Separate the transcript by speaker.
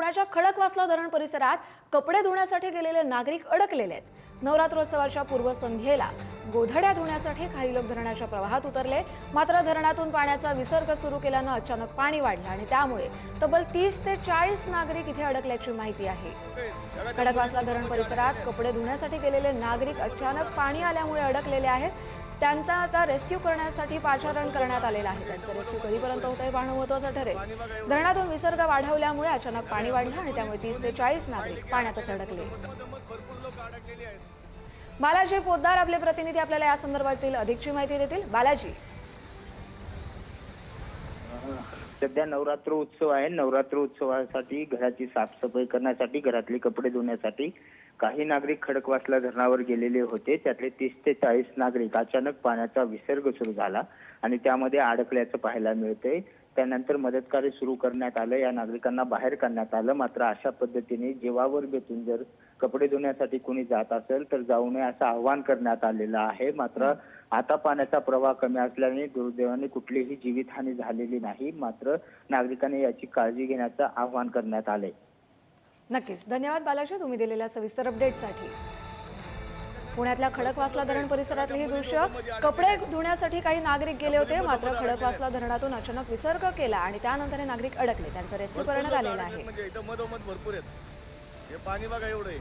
Speaker 1: पुण्याच्या खडकवासला धरण परिसरात कपडे धुण्यासाठी गेलेले नागरिक अडकलेले आहेत. नवरात्रोत्सवाच्या पूर्वसंध्येला गोधड्या धुण्यासाठी काही लोक धरणाच्या प्रवाहात उतरले. मात्र धरणातून पाण्याचा विसर्ग सुरू केल्यानं अचानक पाणी वाढलं आणि त्यामुळे तब्बल तीस ते चाळीस नागरिक इथे अडकल्याची माहिती आहे. खडकवासला धरण परिसरात कपडे धुण्यासाठी गेलेले नागरिक अचानक पाणी आल्यामुळे अडकलेले आहेत. त्यांचा आता रेस्क्यू करण्यासाठी पाचारण करण्यात आलेलं आहे. त्यांचं रेस्क्यू कधीपर्यंत होतं हे पाहणं महत्वाचं ठरेल. धरणातून विसर्ग वाढवल्यामुळे अचानक पाणी वाढलं आणि त्यामुळे तीस ते चाळीस नागरिक पाण्यातच अडकले. बालाजी पोद्दार आपले प्रतिनिधी आपल्याला या संदर्भातील अधिकची माहिती देतील. बालाजी
Speaker 2: सध्या नवरात्र उत्सव आहे. नवरात्र उत्सवासाठी घराची साफसफाई करण्यासाठी घरातले कपडे धुण्यासाठी काही नागरिक खडकवासला धरणावर गेलेले होते. त्यातले तीस ते चाळीस नागरिक अचानक पाण्याचा विसर्ग सुरू झाला आणि त्यामध्ये अडकल्याचं पाहायला मिळतंय. त्यानंतर मदतकार्य सुरू करण्यात आलं. या नागरिकांना बाहेर काढण्यात आलं. मात्र अशा पद्धतीने जीवावर बेतून जर कपडे धुण्यासाठी कोणी जात असेल तर जाऊ नये असं आवाहन करण्यात आलेलं आहे. मात्र आता पाण्याचा प्रवाह कमी असल्याने दुर्दैवाने कुठलीही जीवितहानी झालेली नाही मात्र नागरिकांनी याची काळजी घेण्याचं आवाहन करण्यात आलंय.
Speaker 1: नक्कीच. धन्यवाद बालाजी तुम्ही दिलेल्या सविस्तर अपडेटसाठी पुण्यातल्या खडकवासला धरण परिसरातले हे दृश्य कपडे धुण्यासाठी काही नागरिक गेले होते मात्र खडकवासला धरणातून अचानक विसर्ग केला आणि त्यानंतर हे नागरिक अडकले. त्यांचं रेस्क्यू करण्यात आलेलं आहे.
Speaker 3: म्हणजे हे पाणी बघा एवढं आहे.